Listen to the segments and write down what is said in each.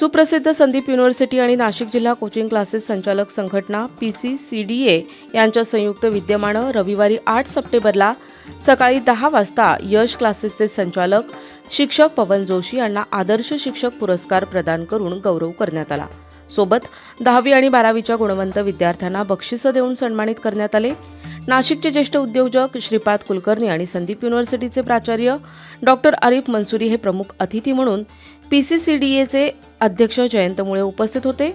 सुप्रसिद्ध संदीप युनिव्हर्सिटी आणि नाशिक जिल्हा कोचिंग क्लासेस संचालक संघटना P C C D A यांच्या संयुक्त विद्यमानं रविवारी आठ सप्टेंबरला सकाळी दहा वाजता यश क्लासेसचे संचालक शिक्षक पवन जोशी यांना आदर्श शिक्षक पुरस्कार प्रदान करून गौरव करण्यात आला. सोबत दहावी आणि बारावीच्या गुणवंत विद्यार्थ्यांना बक्षिसं देऊन सन्मानित करण्यात आले. नाशिकचे ज्येष्ठ उद्योजक श्रीपाद कुलकर्णी आणि संदीप युनिव्हर्सिटीचे प्राचार्य डॉक्टर आरिफ मनसुरी हे प्रमुख अतिथी म्हणून पी सी सी डी एचे अध्यक्ष जयंत मुळे उपस्थित होते.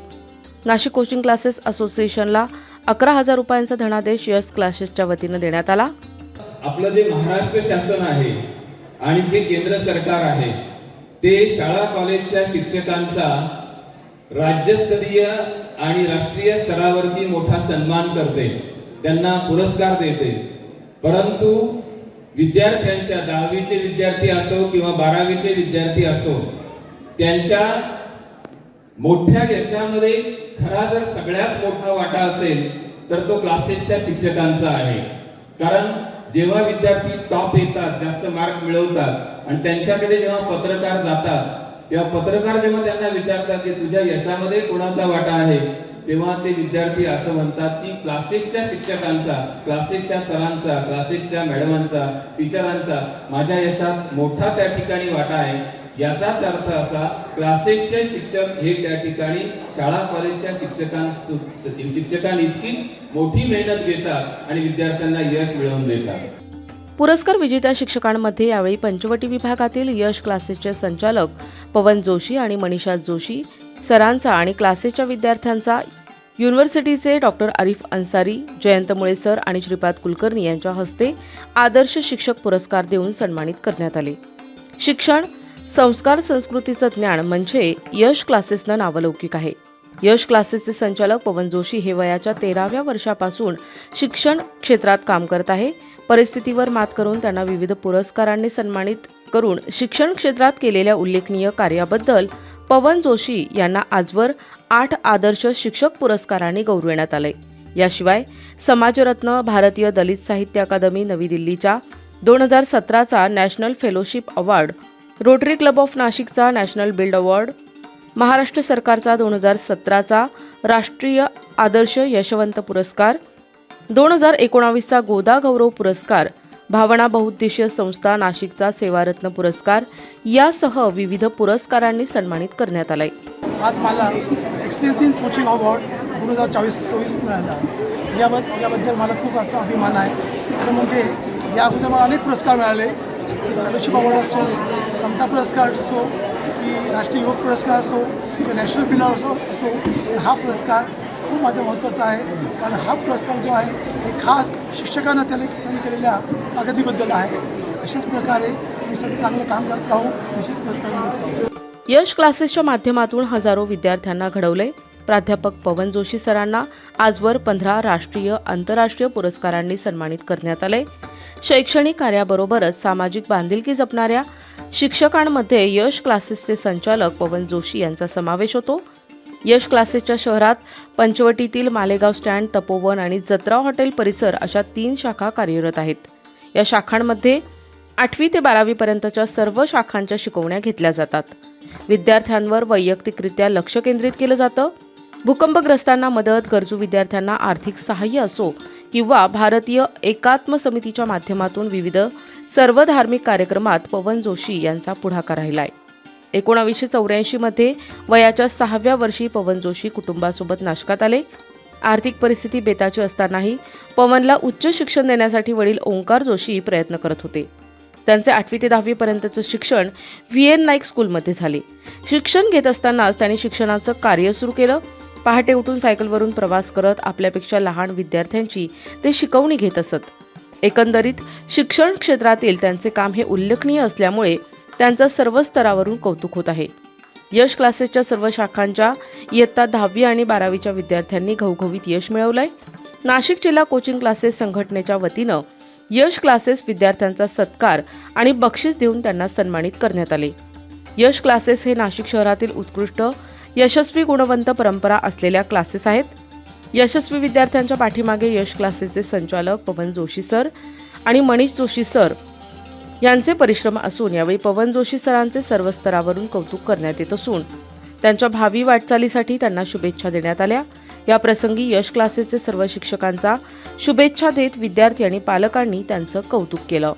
नाशिक कोचिंग क्लासेस असोसिएशनला अकरा हजार रुपयांचा धनादेश यश क्लासेसच्या वतीनं देण्यात आला. आपलं जे महाराष्ट्र शासन आहे आणि जे केंद्र सरकार आहे ते शाळा कॉलेजच्या शिक्षकांचा राज्यस्तरीय आणि राष्ट्रीय स्तरावरती मोठा सन्मान करते त्यांना पुरस्कार देते. परंतु विद्यार्थ्यांच्या दहावीचे विद्यार्थी असो किंवा बारावीचे विद्यार्थी असो त्यांच्या मोठ्या यशामध्ये खरा जर सगळ्यात मोठा वाटा असेल तर तो क्लासेसच्या शिक्षकांचा आहे. कारण जेव्हा विद्यार्थी टॉप येतात जास्त मार्क मिळवतात आणि त्यांच्याकडे जेव्हा पत्रकार जातात तेव्हा पत्रकार जेव्हा त्यांना विचारतात की तुझ्या यशामध्ये कोणाचा वाटा आहे तेव्हा ते विद्यार्थी असं म्हणतात की क्लासेसच्या शिक्षकांचा क्लासेसच्या सरांचा क्लासेसच्या मॅडमांचा टीचरांचा माझ्या यशात मोठा त्या ठिकाणी वाटा आहे. याचाच अर्थ असा क्लासेसचे शिक्षक हे त्या ठिकाणी शाळा कॉलेजच्या शिक्षकां इतकीच मोठी मेहनत घेतात आणि विद्यार्थ्यांना यश मिळवून देतात. पुरस्कार विजेत्या शिक्षकांमध्ये यावेळी पंचवटी विभागातील यश क्लासेसचे संचालक पवन जोशी आणि मनीषा जोशी सरांचा आणि क्लासेसच्या विद्यार्थ्यांचा युनिव्हर्सिटीचे डॉक्टर आरिफ अन्सारी जयंत मुळे सर आणि श्रीपाद कुलकर्णी यांच्या हस्ते आदर्श शिक्षक पुरस्कार देऊन सन्मानित करण्यात आले. शिक्षण संस्कार संस्कृतीचं ज्ञान म्हणजे यश क्लासेसनं नावलौकिक आहे. यश क्लासेसचे संचालक पवन जोशी हे वयाच्या तेराव्या वर्षापासून शिक्षण क्षेत्रात काम करत आहे. परिस्थितीवर मात करून त्यांना विविध पुरस्कारांनी सन्मानित करून शिक्षण क्षेत्रात केलेल्या उल्लेखनीय कार्याबद्दल पवन जोशी यांना आजवर आठ आदर्श शिक्षक पुरस्कारांनी गौरविण्यात आले याशिवाय समाजरत्न भारतीय दलित साहित्य अकादमी नवी दिल्लीच्या दोन हजार सतराचा national fellowship award Rotary club of नाशिकचा नॅशनल बिल्ड अवॉर्ड महाराष्ट्र सरकारचा दोन हजार सतराचा राष्ट्रीय आदर्श यशवंत पुरस्कार दोन हजार एकोणावीसचा गोदा गौरव पुरस्कार भावना बहुउद्देशीय संस्था नाशिकचा सेवारत्न पुरस्कार यासह विविध पुरस्कारांनी सन्मानित करण्यात आलाय. आज मला एक्सटेन्सिव्ह कोचिंग अवॉर्ड दोन हजार चोवीस चोवीस मिळाला. याबद्दल याबद्दल मला खूप असा अभिमान आहे. खरं म्हणजे या अगोदर मला अनेक पुरस्कार मिळाले. फेलोशिप अवॉर्ड असो समता पुरस्कार असो की राष्ट्रीय युवक पुरस्कार असो किंवा नॅशनल पिलर असो असो हा पुरस्कार खूप माझा महत्त्वाचा आहे. कारण हा पुरस्कार जो आहे हे खास शिक्षकांना त्याने त्यांनी केलेल्या प्रगतीबद्दल आहे. अशाच प्रकारे मी सगळं चांगलं काम करत राहू असेच पुरस्कार मिळत राहू यश क्लासेसच्या माध्यमातून हजारो विद्यार्थ्यांना घडवले. प्राध्यापक पवन जोशी सरांना आजवर पंधरा राष्ट्रीय आंतरराष्ट्रीय पुरस्कारांनी सन्मानित करण्यात आले. शैक्षणिक कार्याबरोबरच सामाजिक बांधिलकी जपणाऱ्या शिक्षकांमध्ये यश क्लासेसचे संचालक पवन जोशी यांचा समावेश होतो. यश क्लासेसच्या शहरात पंचवटीतील मालेगाव स्टँड तपोवन आणि जत्रा हॉटेल परिसर अशा तीन शाखा कार्यरत आहेत. या शाखांमध्ये आठवी ते बारावीपर्यंतच्या सर्व शाखांच्या शिकवण्या घेतल्या जातात. विद्यार्थ्यांवर वैयक्तिकरित्या लक्ष केंद्रित केलं जातं. भूकंपग्रस्तांना मदत गरजू विद्यार्थ्यांना आर्थिक सहाय्य असो किंवा भारतीय एकात्म समितीच्या माध्यमातून विविध सर्व धार्मिक कार्यक्रमात पवन जोशी यांचा पुढाकार राहिलाय. एकोणावीसशे चौऱ्याऐंशीमध्ये वयाच्या सहाव्या वर्षी पवन जोशी कुटुंबासोबत नाशकात आले. आर्थिक परिस्थिती बेताची असतानाही पवनला उच्च शिक्षण देण्यासाठी वडील ओंकार जोशी प्रयत्न करत होते. त्यांचे आठवी ते दहावीपर्यंतचं शिक्षण व्ही एन नाईक स्कूलमध्ये झाले. शिक्षण घेत असतानाच त्यांनी शिक्षणाचं कार्य सुरू केलं. पहाटे उठून सायकलवरून प्रवास करत आपल्यापेक्षा लहान विद्यार्थ्यांची ते शिकवणी घेत असत. एकंदरीत शिक्षण क्षेत्रातील त्यांचे काम हे उल्लेखनीय असल्यामुळे त्यांचं सर्व स्तरावरून कौतुक होत आहे. यश क्लासेसच्या सर्व शाखांच्या इयत्ता दहावी आणि बारावीच्या विद्यार्थ्यांनी घवघवीत यश मिळवलंय. नाशिक जिल्हा कोचिंग क्लासेस संघटनेच्या वतीनं यश क्लासेस विद्यार्थ्यांचा सत्कार आणि बक्षीस देऊन त्यांना सन्मानित करण्यात आले. यश क्लासेस हे नाशिक शहरातील उत्कृष्ट यशस्वी गुणवंत परंपरा असलेल्या क्लासेस आहेत. यशस्वी विद्यार्थ्यांच्या पाठीमागे यश क्लासेसचे संचालक पवन जोशी सर आणि मनीष जोशी सर यांचे परिश्रम असून यावेळी पवन जोशी सरांचे सर्व स्तरावरून कौतुक करण्यात येत असून त्यांच्या भावी वाटचालीसाठी त्यांना शुभेच्छा देण्यात आल्या. या प्रसंगी यश क्लासेसचे सर्व शिक्षकांचा शुभेच्छा देत विद्यार्थी आणि पालकांनी त्यांचं कौतुक केलं.